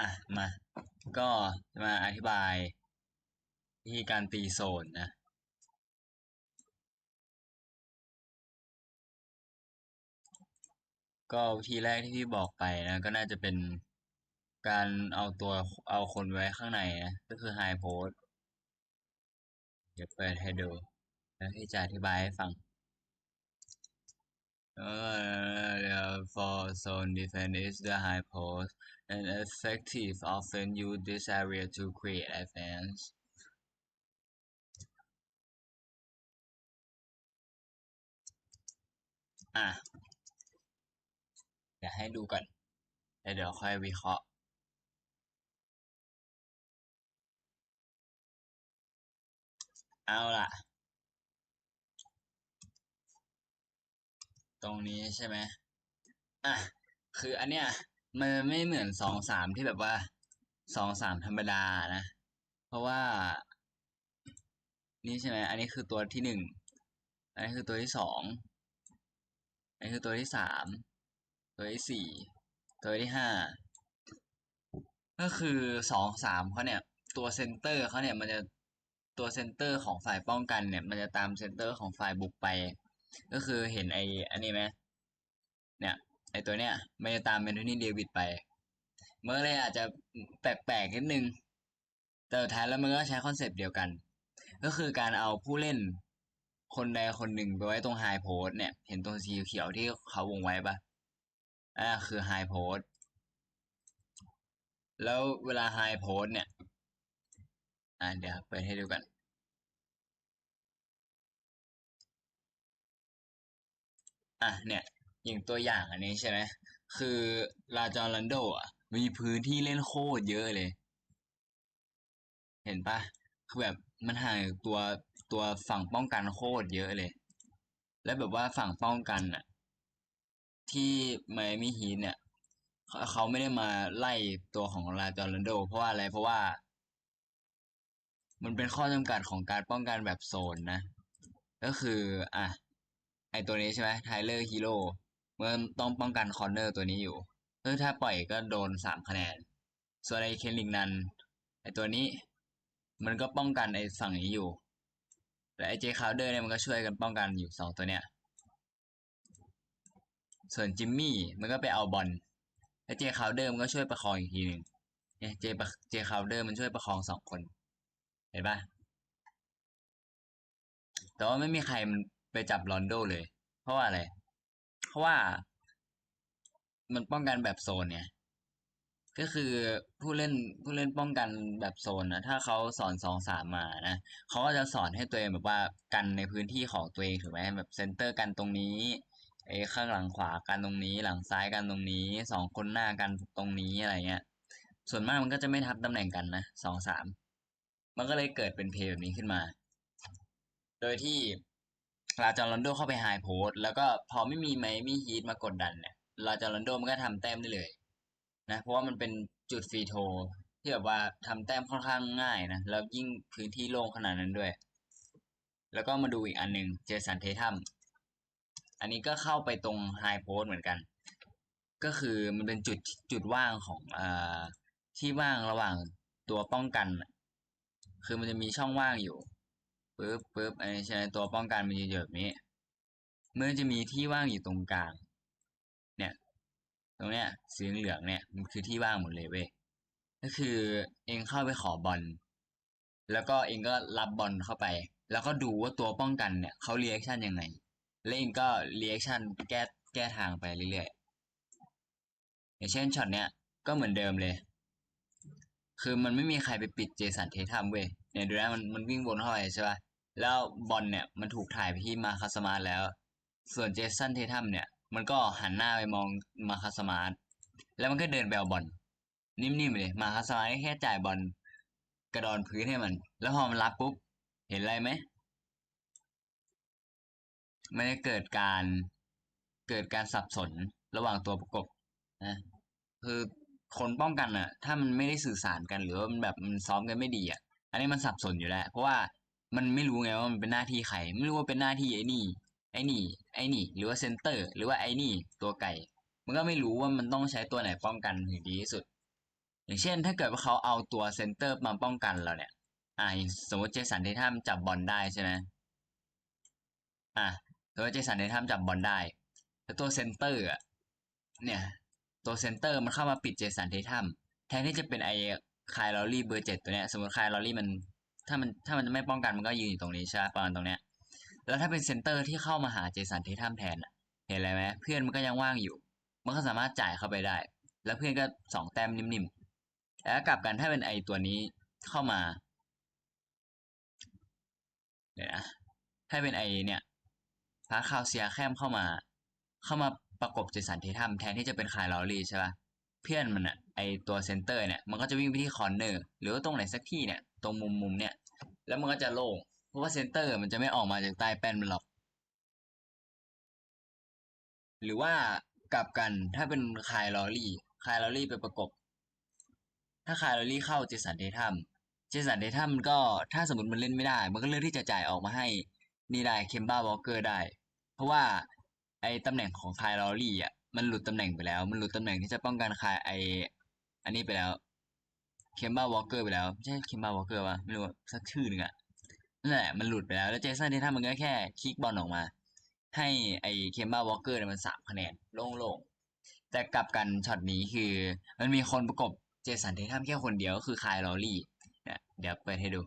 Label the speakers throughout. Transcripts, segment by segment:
Speaker 1: อะมา ก็มาอธิบายวิธีการตีโซนนะ ก็วิธีแรกที่พี่บอกไปนะ ก็น่าจะเป็นการเอาตัวเอาคนไว้ข้างในนะ ก็คือไฮโพสเดี๋ยวเปิดให้ดู แล้วพี่จะอธิบายให้ฟัง Uh, for zone defense is the high post and effective often use this area to create advance อะเดี๋ยวให้ดูก่อนแล้วเดี๋ยวค่อยวิเคราะห์เอาล่ะ ตรงนี้ใช่ไหมอะ คืออันเนี้ย มันไม่เหมือนสองสามที่แบบว่าสองสามธรรมดานะ เพราะว่า นี่ใช่ไหมอันนี้คือตัวที่หนึ่งอันนี้คือตัวที่สองอันนี้คือตัวที่สามตัวที่สี่ตัวที่ห้าก็คือสองสามเขาเนี่ย ตัวเซนเตอร์เขาเนี่ยมันจะตัวเซนเตอร์ของฝ่ายป้องกันเนี่ย มันจะตามเซนเตอร์ของฝ่ายบุกไป ก็คือเห็นไออันนี้ไหมเนี่ย ไอตัวเนี้ยมันจะตามเมนโทนี่เดวิดไปมันก็เลยอาจจะแปลกๆนิดนึง แต่ท้ายแล้วมันก็ใช้คอนเซปต์เดียวกัน ก็คือการเอาผู้เล่นคนใดคนหนึ่งไปไว้ตรงไฮโพสเนี่ย เห็นตรงสีเขียวที่เขาวงไว้ปะอ่าคือไฮโพสแล้วเวลาไฮโพสเนี่ย อ่าเดี๋ยวเปิดให้ดูกัน อะเนี่ย อย่างตัวอย่างอันนี้ใช่ไหมคือลาจอรันโดอะ มีพื้นที่เล่นโคตรเยอะเลย เห็นปะคือแบบมันห่างตัวตัวฝั่งป้องกันโคตรเยอะเลย และแบบว่าฝั่งป้องกันอะ ที่ไมอามี่ฮีทเนี่ยเขาเขาไม่ได้มาไล่ตัวของลาจอรันโด เพราะว่าอะไรเพราะว่า มันเป็นข้อจำกัดของการป้องกันแบบโซนนะ ก็คือ อะ ไอตัวนี้ใช่ไหมไทเลอร์ฮีโร่ มันต้องป้องกันคอร์เนอร์ตัวนี้อยู่เออถ้าปล่อยก็โดนสามคะแนน ส่วนไอเคนลิงนันไอตัวนี้ มันก็ป้องกันไอฝั่งนี้อยู่ แต่ไอเจคาวเดอร์เนี่ยมันก็ช่วยกันป้องกันอยู่สองตัวเนี้ยส่วนจิมมี่มันก็ไปเอาบอลไอเจคาวเดอร์มันก็ช่วยประคองอีกทีหนึ่งเนี่ยเจเจคาวเดอร์มันช่วยประคองสองคน เห็นปะแต่ว่าไม่มีใครมันไปจับลอนโดเลย เพราะว่าอะไร เพราะว่า มันป้องกันแบบโซนเนี่ย ก็คือผู้เล่นผู้เล่นป้องกันแบบโซนนะถ้าเขาสอนสองสามมานะเขาก็จะสอนให้ตัวเองแบบว่ากันในพื้นที่ของตัวเองถูกไหมแบบเซนเตอร์กันตรงนี้ไอ้ข้างหลังขวากันตรงนี้ หลังซ้ายกันตรงนี้สองคนหน้ากันตรงนี้อะไรเงี้ย ส่วนมากมันก็จะไม่ทับตำแหน่งกันนะสองสามมันก็เลยเกิดเป็นเพลย์แบบนี้ขึ้นมา โดยที่ ลาจอรันโดเข้าไปไฮโพสแล้วก็พอไม่มีไมมี่ฮีทมากดดันเนี่ยลาจอรันโดมันก็ทำแต้มได้เลยนะเพราะว่ามันเป็นจุดฟรีโทที่แบบว่าทำแต้มค่อนข้างง่ายนะแล้วยิ่งพื้นที่โล่งขนาดนั้นด้วย แล้วก็มาดูอีกอันหนึ่งเจสันเททัมอันนี้ก็เข้าไปตรงไฮโพสเหมือนกัน ก็คือมันเป็นจุดจุดว่างของอ่าที่ว่างระหว่างตัวป้องกัน คือมันจะมีช่องว่างอยู่ ปึ๊บปึ๊บอันนี้ใช่ตัวป้องกันมันจะอยู่แบบนี้ เมื่อจะมีที่ว่างอยู่ตรงกลาง เนี่ย ตรงเนี้ยสีเหลืองเนี่ยมันคือที่ว่างหมดเลยเว้ยก็คือเองเข้าไปขอบอลแล้วก็เองก็รับบอลเข้าไป แล้วก็ดูว่าตัวป้องกันเนี่ยเขาเรีแอคชั่นยังไงแล้วเองก็เรีแอคชั่นแก้แก้ทางไปเรื่อยๆอย่างเช่นช็อตเนี้ยก็เหมือนเดิมเลย คือมันไม่มีใครไปปิดเจสันเททัมเว้ยเนี่ยดูนะมันมันวิ่งวนเข้าไปใช่ป่ะ แล้วบอลเนี่ยมันถูกถ่ายไปที่มาคาสมาร์แล้ว ส่วนเจสันเททัมเนี่ย มันก็หันหน้าไปมองมาคาสมาร์แล้วมันก็เดินไปเอาบอลนิ่มๆเลยมาคาสมาร์แค่จ่ายบอลกระดอนพื้นให้มัน แล้วพอมันรับปุ๊บ เห็นอะไรไหมมันจะเกิดการเกิดการสับสนระหว่างตัวประกบนะคือคนป้องกันอะถ้ามันไม่ได้สื่อสารกันหรือว่ามันแบบมันซ้อมกันไม่ดีอะอันนี้มันสับสนอยู่แล้ว เพราะว่า มันไม่รู้ไงว่ามันเป็นหน้าที่ใครไม่รู้ว่าเป็นหน้าที่ไอ้นี่ ไอ้นี่ ไอ้นี่ หรือว่าเซนเตอร์ หรือว่าไอ้นี่ ตัวไก่ มันก็ไม่รู้ว่ามันต้องใช้ตัวไหนป้องกันถึงดีที่สุด อย่างเช่น ถ้าเกิดว่าเขาเอาตัวเซนเตอร์มาป้องกันเราเนี่ย อ่าสมมติเจสันเททัมจับบอลได้ใช่ไหมอะสมมติเจสันเททัมจับบอลได้แล้วตัวเซนเตอร์อะเนี่ยตัวเซนเตอร์มันเข้ามาปิดเจสันเททัมแทนที่จะเป็นไอ้คายลอรี่เบอร์เจ็ดตัวเนี้ยสมมติคายลอรี่มัน ถ้ามันถ้ามันไม่ป้องกันมันก็ยืนอยู่ตรงนี้ใช่ประตรงเนี้ย แล้วถ้าเป็นเซนเตอร์ที่เข้ามาหาเจสันเททัมแทนเห็นอะไรไหมเพื่อนมันก็ยังว่างอยู่ มันก็สามารถจ่ายเข้าไปได้ แล้วเพื่อนก็สองแต้มนิ่มๆแล้วกลับกันถ้าเป็นไอตัวนี้เข้ามาเดี๋ยวนะถ้าเป็นไอเนี่ยพาคาวเซียแคมเข้ามา เข้ามาประกบเจสันเททัมแทนที่จะเป็นคายลอรี่ใช่ป่ะเพื่อนมันอะไอตัวเซนเตอร์เนี่ยมันก็จะวิ่งไปที่คอร์เนอร์หรือว่าตรงไหนสักที่เนี่ย ตรงมุมมุมๆเนี่ย แล้วมันก็จะโล่งเพราะว่าเซนเตอร์มันจะไม่ออกมาจากใต้แป้นมันหรอก หรือว่ากลับกันถ้าเป็นคายลอรี่คายลอรี่ไปประกบ ถ้าคายลอรี่เข้าเจสันเททัมเจสันเททัมก็ถ้าสมมติมันเล่นไม่ได้ มันก็เลือกที่จะจ่ายออกมาให้นี่ได้เคมบ้าวอลเกอร์ได้ เพราะว่าไอ้ตำแหน่งของคายลอรี่อะมันหลุดตำแหน่งไปแล้ว มันหลุดตำแหน่งที่จะป้องกันคายไออันนี้ไปแล้ว เคมบ้าวอลเกอร์ไปแล้วไม่ใช่เคมบ้าวอลเกอร์วะไม่รู้สักชื่อหนึ่งอะนั่นแหละมันหลุดไปแล้ว แล้วเจสันเททัมมันก็แค่คลิกบอลออกมา ให้ไอเคมบ้าวอลเกอร์เนี่ยมันสามคะแนนโล่งๆ แต่กลับกันช็อตนี้คือ มันมีคนประกบเจสันเททัมแค่คนเดียวก็คือคายลอรี่เนี่ยเดี๋ยวเปิดให้ดู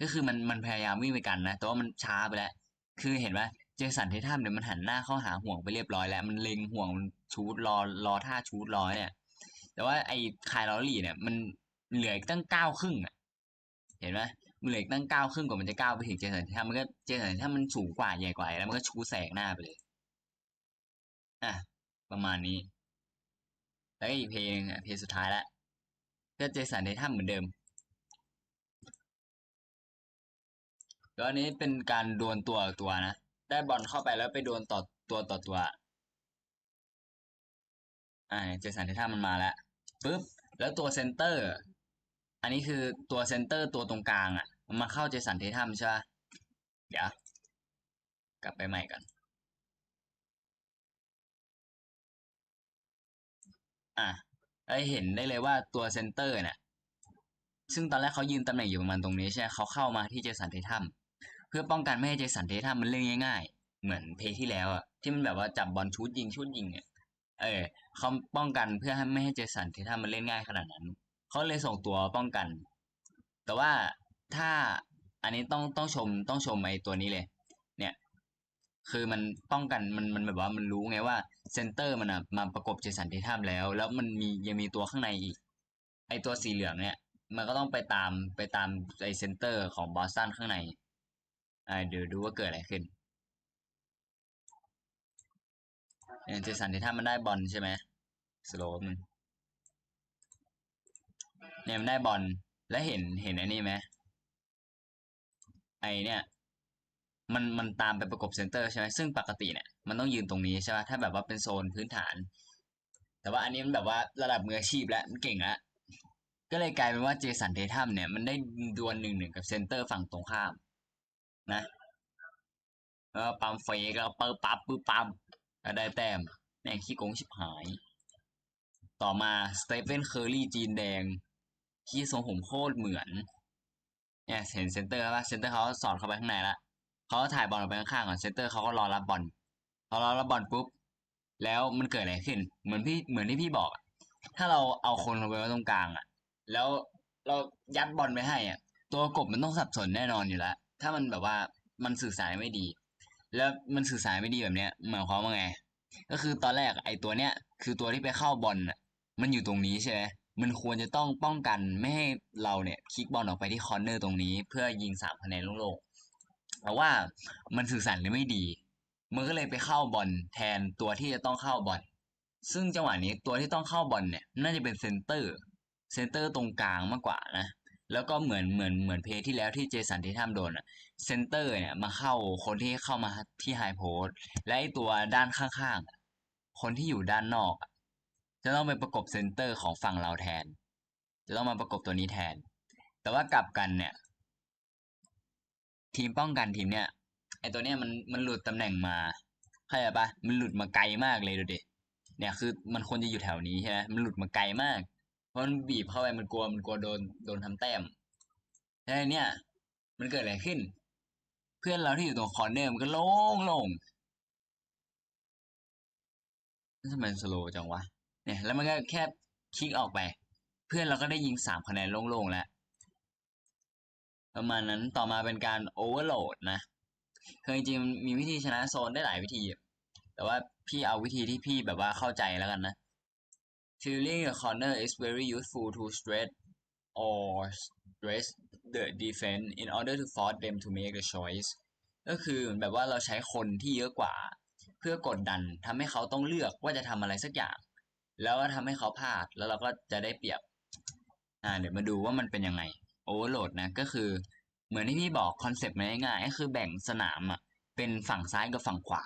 Speaker 1: ก็คือมันมันพยายามวิ่งไปกันนะแต่ว่ามันช้าไปแล้ว คือเห็นไหมเจสันเททัมเนี่ยมันหันหน้าเข้าหาห่วงไปเรียบร้อยแล้ว มันเล็งห่วงมันชูดรอรอท่าชูดรอเนี่ย แต่ว่าไอ้คายลอรี่เนี่ยมัน เหลืออีกตั้งเก้าครึ่งอะ เห็นไหมเหลืออีกตั้งเก้าครึ่งกว่ามันจะก้าวไปถึงเจสันเททัมมันก็เจสันเททัมมันสูงกว่าใหญ่กว่าแล้วมันก็ชูแสงหน้าไปเลย อะ ประมาณนี้ แล้วก็อีกเพลงหนึ่งอะเพลงสุดท้ายละก็เจสันเททัมเหมือนเดิมแล้วอันนี้เป็นการดวลตัวตัวนะ ได้บอลเข้าไปแล้วไปดวลต่อตัวต่อตัว อ่า เจสันเททัมมันมาแล้วปุ๊บแล้วตัวเซนเตอร์ อันนี้คือตัวเซนเตอร์ตัวตรงกลางอะ มันมาเข้าเจสันเททัมใช่ปะเดี๋ยว กลับไปใหม่กันอะได้เห็นได้เลยว่าตัวเซนเตอร์เนี่ยซึ่งตอนแรกเขายืนตำแหน่งอยู่ประมาณตรงนี้ใช่เขาเข้ามาที่เจสันเททัมเพื่อป้องกันไม่ให้เจสันเททัมมันเล่นง่ายๆ เหมือนเพย์ที่แล้วอะที่มันแบบว่าจับบอลชูดยิงชูดยิงเนี่ยเออเขาป้องกันเพื่อให้ไม่ให้เจสันเททัมมันเล่นง่ายขนาดนั้น เขาเลยส่งตัวป้องกัน แต่ว่าถ้าอันนี้ต้องต้องชมต้องชมไอ้ตัวนี้เลย เนี่ย คือมันป้องกันมันมันแบบว่ามันรู้ไงว่าเซนเตอร์มันอะมาประกบเจสันเททัมแล้ว แล้วมันมียังมีตัวข้างในอีก ไอตัวสีเหลืองเนี่ย มันก็ต้องไปตามไปตามไอเซนเตอร์ของบอสตันข้างในอ่าเดี๋ยวดูว่าเกิดอะไรขึ้นเนี่ยเจสันเททัมมันได้บอลใช่ไหมสโลปมัน เนี่ยมันได้บอลแล้วเห็นเห็นไอ้นี่ไหมไอเนี่ยมันมันตามไปประกบเซนเตอร์ใช่ไหมซึ่งปกติเนี่ยมันต้องยืนตรงนี้ใช่ไหมถ้าแบบว่าเป็นโซนพื้นฐาน แต่ว่าอันนี้มันแบบว่าระดับมืออาชีพแล้วมันเก่งแล้วก็เลยกลายเป็นว่าเจสันเททัมเนี่ยมันได้ดวลหนึ่งหนึ่งกับเซนเตอร์ฝั่งตรงข้าม นะแล้วปั๊มเฟกแล้วเปิดปั๊บปึ๊บปั๊บแล้วได้แต้มแม่งขี้โกงชิบหาย ต่อมาสเตเฟนเคอร์รี่จีนแดง ที่ทรงผมโคตรเหมือนเนี่ยเห็นเซนเตอร์ป่ะเซนเตอร์เขาสอดเข้าไปข้างในละเขาถ่ายบอลออกไปข้างๆก่อนเซนเตอร์เขาก็รอรับบอลพอรอรับบอลปุ๊บแล้วมันเกิดอะไรขึ้น เหมือนพี่เหมือนที่พี่บอก ถ้าเราเอาคนลงไปไว้ตรงกลางอะ แล้วเรายัดบอลไปให้อะ ตัวกบมันต้องสับสนแน่นอนอยู่แล้วถ้ามันแบบว่ามันสื่อสารไม่ดี แล้วมันสื่อสารไม่ดีแบบเนี้ยหมายความว่าไง ก็คือตอนแรกไอ้ตัวเนี้ยคือตัวที่ไปเข้าบอลอะ มันอยู่ตรงนี้ใช่ไหม มันควรจะต้องป้องกันไม่ให้เราเนี่ยคลิกบอลออกไปที่คอร์เนอร์ตรงนี้ เพื่อยิงสามคะแนนโล่งๆแต่ว่ามันสื่อสารไม่ดี มันก็เลยไปเข้าบอลแทนตัวที่จะต้องเข้าบอลซึ่งจังหวะนี้ตัวที่ต้องเข้าบอลเนี่ยน่าจะเป็นเซนเตอร์เซนเตอร์ตรงกลางมากกว่านะแล้วก็เหมือนเหมือนเหมือนเพลย์ที่แล้วที่เจสันที่ทำโดนอะเซนเตอร์เนี่ยมาเข้าคนที่เข้ามาที่ไฮโพสและไอตัวด้านข้างๆคนที่อยู่ด้านนอกอะ จะต้องไปประกบเซนเตอร์ของฝั่งเราแทน จะต้องมาประกบตัวนี้แทน แต่ว่ากลับกันเนี่ย ทีมป้องกันทีมเนี่ยไอตัวเนี้ยมันมันหลุดตำแหน่งมาเข้าใจปะมันหลุดมาไกลมากเลยดูดิเนี่ยคือมันควรจะอยู่แถวนี้ใช่ไหมมันหลุดมาไกลมาก เพราะมันบีบเข้าไปมันกลัวมันกลัวโดนโดนทำแต้มแล้วเนี่ย มันเกิดอะไรขึ้น เพื่อนเราที่อยู่ตรงคอร์เนอร์มันก็โล่งโล่งทำไมสโลว์จังวะ เนี่ยแล้วมันก็แค่คลิกออกไป เพื่อนเราก็ได้ยิงสามคะแนนโล่งๆแล้ว ประมาณนั้นต่อมาเป็นการโอเวอร์โหลดนะคือจริงๆมีวิธีชนะโซนได้หลายวิธี แต่ว่าพี่เอาวิธีที่พี่แบบว่าเข้าใจแล้วกันนะ Filling the corner is very useful to stretch or stress the defense in order to force them to make a choice ก็คือเหมือแบบว่าเราใช้คนที่เยอะกว่า เพื่อกดดันทำให้เขาต้องเลือกว่าจะทำอะไรสักอย่าง แล้วก็ทำให้เขาพลาดแล้วเราก็จะได้เปรียบ อ่า เดี๋ยวมาดูว่ามันเป็นยังไงโอเวอร์โหลดนะก็คือ เหมือนที่พี่บอกคอนเซปต์มันง่ายๆก็คือแบ่งสนามอะเป็นฝั่งซ้ายกับฝั่งขวา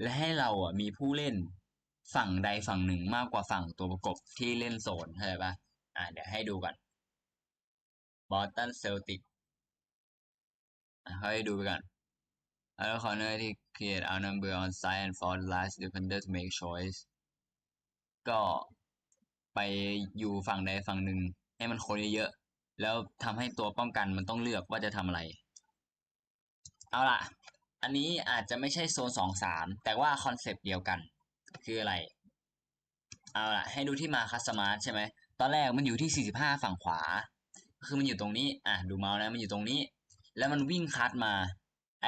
Speaker 1: และให้เราอะมีผู้เล่นฝั่งใดฝั่งหนึ่งมากกว่าฝั่งตัวประกบที่เล่นโซนเข้าใจปะอ่าเดี๋ยวให้ดูก่อนบอสตันเซลติกอะให้ดูไปก่อน Other corner ที่ create outnumber on side and for the last defender to make choice ก็ไปอยู่ฝั่งใดฝั่งหนึ่งให้มันคนเยอะๆแล้วทำให้ตัวป้องกันมันต้องเลือกว่าจะทำอะไร เอาล่ะ อันนี้อาจจะไม่ใช่โซนสองสามแต่ว่าคอนเซปต์เดียวกัน คืออะไร เอาล่ะ ให้ดูที่มาคัสมาร์ใช่ไหมตอนแรกมันอยู่ที่ 45 ฝั่งขวา คือมันอยู่ตรงนี้ อะ ดูเมาส์นะ มันอยู่ตรงนี้ แล้วมันวิ่งคัดมา ไอ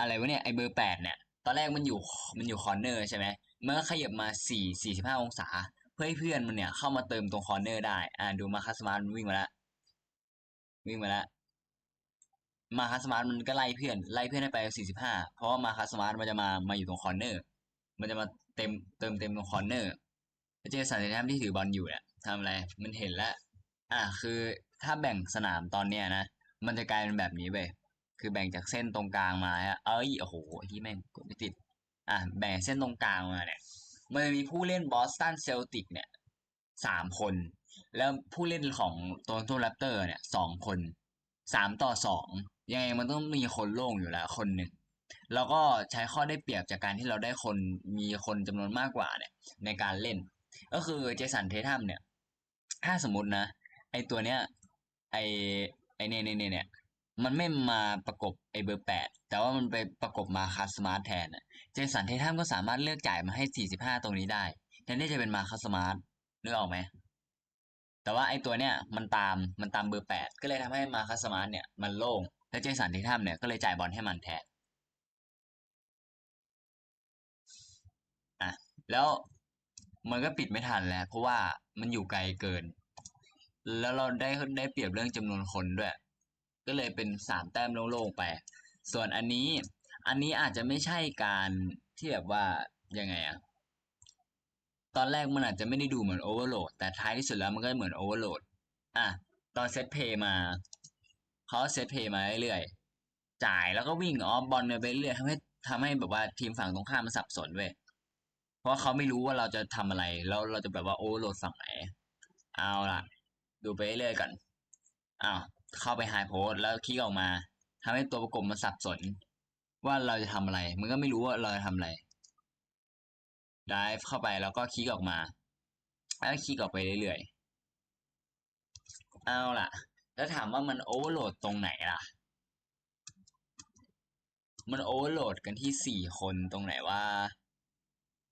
Speaker 1: อะไรวะเนี่ย ไอเบอร์แปดเนี่ย ตอนแรกมันอยู่ มันอยู่คอร์เนอร์ใช่ไหม มันก็ขยับมา 4 45 องศา เพื่อให้เพื่อนมันเนี่ยเข้ามาเติมตรงคอร์เนอร์ได้ อะดูมาคัสมาร์มันวิ่งมาแล้ววิ่งมาแล้วมาคัสมาร์มันก็ไล่เพื่อนไล่เพื่อนให้ไป 45 เพราะว่ามาคัสมาร์มันจะมามาอยู่ตรงคอร์เนอร์ มันจะมาเต็มเติมเต็มตรงคอร์เนอร์เจสันเซทัมที่ถือบอลอยู่เนี่ยทำอะไรมันเห็นแล้วอะคือถ้าแบ่งสนามตอนเนี้ยนะมันจะกลายเป็นแบบนี้ไปคือแบ่งจากเส้นตรงกลางมาอะเอ้ยโอ้โหที่แม่งกดไม่ติด อะแบ่งเส้นตรงกลางมาเนี่ย มันจะมีผู้เล่นบอสตันเซลติกเนี่ยสามคน แล้วผู้เล่นของโตนโตแรปเตอร์เนี่ยสองคนสามต่อสองยังไงมันต้องมีคนโล่งอยู่แล้วคนหนึ่งเราก็ใช้ข้อได้เปรียบจากการที่เราได้คนมีคนจำนวนมากกว่าเนี่ย ในการเล่น ก็คือเจสันเททัมเนี่ย ถ้าสมมตินะ ไอตัวเนี้ย ไอไอเนี่ยเนี่ยเนี่ยมันไม่มาประกบไอเบอร์แปดแต่ว่ามันไปประกบมาคัสมาร์ทแทนอะเจสันเททัมก็สามารถเลือกจ่ายมาให้สี่สิบห้าตรงนี้ได้แทนที่จะเป็นมาคัสมาร์ทนึกออกไหม แต่ว่าไอตัวเนี้ยมันตามมันตามเบอร์แปดก็เลยทำให้มาคัสมาร์ทเนี่ยมันโล่ง แล้วเจสันเททัมเนี่ยก็เลยจ่ายบอลให้มันแทนอะแล้วมันก็ปิดไม่ทันแล้ว เพราะว่ามันอยู่ไกลเกิน แล้วเราได้ได้เปรียบเรื่องจำนวนคนด้วย ก็เลยเป็นสามแต้มโล่งๆไป ส่วนอันนี้ อันนี้อาจจะไม่ใช่การที่แบบว่ายังไงอะตอนแรกมันอาจจะไม่ได้ดูเหมือนโอเวอร์โหลดแต่ท้ายที่สุดแล้วมันก็เหมือนโอเวอร์โหลดอะตอนเซตเพย์มาเขาเซตเพย์มาเรื่อยๆจ่ายแล้วก็วิ่งออฟบอลไปเรื่อยทำให้ทำให้แบบว่าทีมฝั่งตรงข้ามมันสับสนเว้ยเพราะเขาไม่รู้ว่าเราจะทำอะไรแล้วเราจะแบบว่าโอเวอร์โหลดฝั่งไหนเอาล่ะ ดูไปเรื่อยๆก่อนอ้าวเข้าไปไฮโพสแล้วคลิกออกมาทำให้ตัวประกบมันสับสน ว่าเราจะทำอะไร มันก็ไม่รู้ว่าเราจะทำอะไร dive เข้าไปแล้วก็คลิกออกมา แล้วคลิกออกไปเรื่อยๆ เอาล่ะ แล้วถามว่ามันโอเวอร์โหลดตรงไหนล่ะ มันโอเวอร์โหลดกันที่สี่คนตรงไหนว่า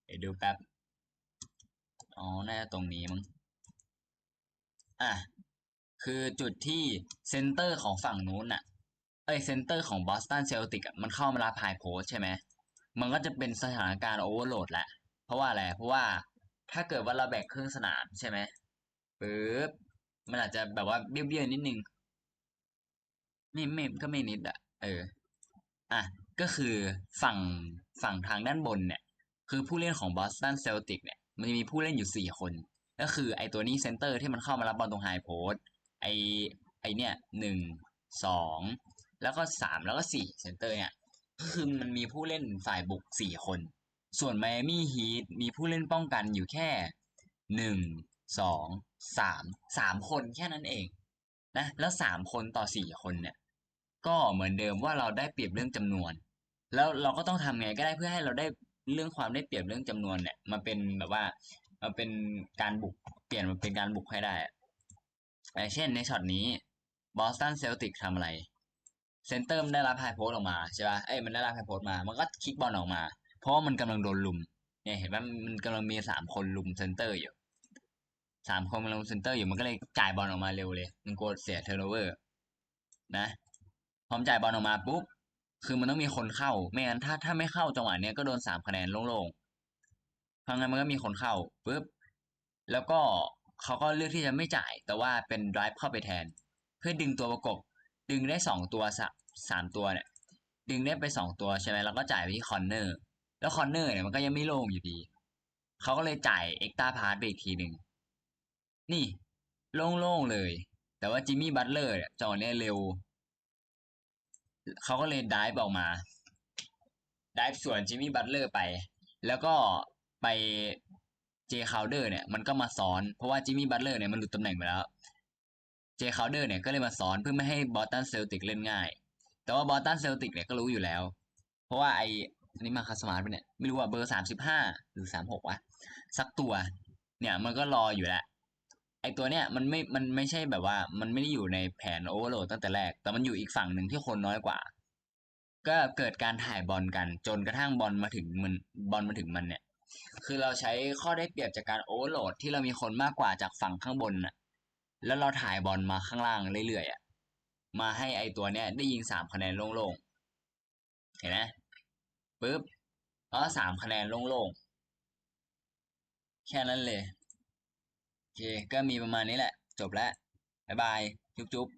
Speaker 1: เดี๋ยวดูแป๊บ อ๋อ น่าตรงนี้มั้ง อะ คือจุดที่เซนเตอร์ของฝั่งนู้นน่ะ เอ้ยเซนเตอร์ของบอสตันเซลติกมันเข้ามารับไฮโพสใช่ไหมมันก็จะเป็นสถานการณ์โอเวอร์โหลดแหละ เพราะว่าอะไร เพราะว่าถ้าเกิดว่าเราแบ่งครึ่งสนามใช่ไหมปึ๊บมันอาจจะแบบว่าเบี้ยวๆนิดนึงไม่ไม่ก็ไม่นิดอะเออ อะ ก็คือฝั่งฝั่งทางด้านบนเนี่ย คือผู้เล่นของบอสตันเซลติกเนี่ย มันจะมีผู้เล่นอยู่สี่คน ก็คือไอตัวนี้เซนเตอร์ที่มันเข้ามารับบอลตรงไฮโพสไอไอเนี่ยหนึ่งสอง แล้วก็สามแล้วก็สี่เซนเตอร์เนี่ยก็คือมันมีผู้เล่นฝ่ายบุกสี่คน ส่วนไมอามี่ฮีทมีผู้เล่นป้องกันอยู่แค่หนึ่งสองสามสามคนแค่นั้นเองนะแล้วสามคนต่อสี่คนเนี่ย ก็เหมือนเดิมว่าเราได้เปรียบเรื่องจำนวน แล้วเราก็ต้องทำไงก็ได้เพื่อให้เราได้เรื่องความได้เปรียบเรื่องจำนวนเนี่ยมาเป็นแบบว่ามาเป็นการบุกเปลี่ยนมาเป็นการบุกให้ได้อย่างเช่นในช็อตนี้บอสตันเซลติกทำอะไร เซนเตอร์มันได้รับไฮโพสออกมาใช่ป่ะเอ้ยมันได้รับไฮโพสมา มันก็คิกบอลออกมา เพราะว่ามันกำลังโดนลุม เนี่ยเห็นป่ะมันกำลังมีสามคนลุมเซนเตอร์อยู่สามคนกำลังลุมเซนเตอร์อยู่มันก็เลยจ่ายบอลออกมาเร็วเลยมันกลัวเสียเทอร์โนเวอร์นะพร้อมจ่ายบอลออกมาปุ๊บคือมันต้องมีคนเข้า ไม่งั้นถ้าถ้าไม่เข้าจังหวะเนี้ยก็โดนสามคะแนนโล่งๆเพราะงั้นมันก็มีคนเข้าปุ๊บแล้วก็เขาก็เลือกที่จะไม่จ่าย แต่ว่าเป็น drive เข้าไปแทน เพื่อดึงตัวประกบ ดึงได้สองตัวสะสามตัวเนี่ย ดึงได้ไปสองตัวใช่ไหมแล้วก็จ่ายไปที่คอนเนอร์ แล้วคอนเนอร์เนี่ยมันก็ยังไม่โล่งอยู่ดี เขาก็เลยจ่ายเอ็กตาพาร์ตไปอีกทีหนึ่ง นี่ โล่งๆเลย แต่ว่าจิมมี่บัตเลอร์จังหวะเนี้ยเร็ว เขาก็เลยดิฟออกมาดิฟสวนจิมมี่บัตเลอร์ไป แล้วก็ไปเจคาวเดอร์เนี่ยมันก็มาซ้อน เพราะว่าจิมมี่บัตเลอร์เนี่ยมันหลุดตำแหน่งไปแล้ว เจคาวเดอร์เนี่ยก็เลยมาซ้อนเพื่อไม่ให้บอตันเซลติกเล่นง่าย แต่ว่าบอตันเซลติกเนี่ยก็รู้อยู่แล้ว เพราะว่าไออันนี้มาคาสมาร์ทไปเนี่ยไม่รู้ว่าเบอร์สามสิบห้าหรือสามหกวะสักตัว เนี่ยมันก็รออยู่แล้วไอตัวเนี่ยมันไม่ มันไม่ใช่แบบว่า มันไม่ได้อยู่ในแผนโอเวอร์โหลดตั้งแต่แรก แต่มันอยู่อีกฝั่งหนึ่งที่คนน้อยกว่า ก็เกิดการถ่ายบอลกัน จนกระทั่งบอลมาถึงมันบอลมาถึงมันเนี่ย คือเราใช้ข้อได้เปรียบจากการโอเวอร์โหลดที่เรามีคนมากกว่าจากฝั่งข้างบนน่ะ แล้วเราถ่ายบอลมาข้างล่างเรื่อยๆอะมาให้ไอตัวเนี้ยได้ยิงสามคะแนนโล่งๆ เห็นไหมปุ๊บแล้วสามคะแนนโล่งๆ แค่นั้นเลย โอเค ก็มีประมาณนี้แหละ จบแล้ว บ๊ายบาย จุ๊บๆ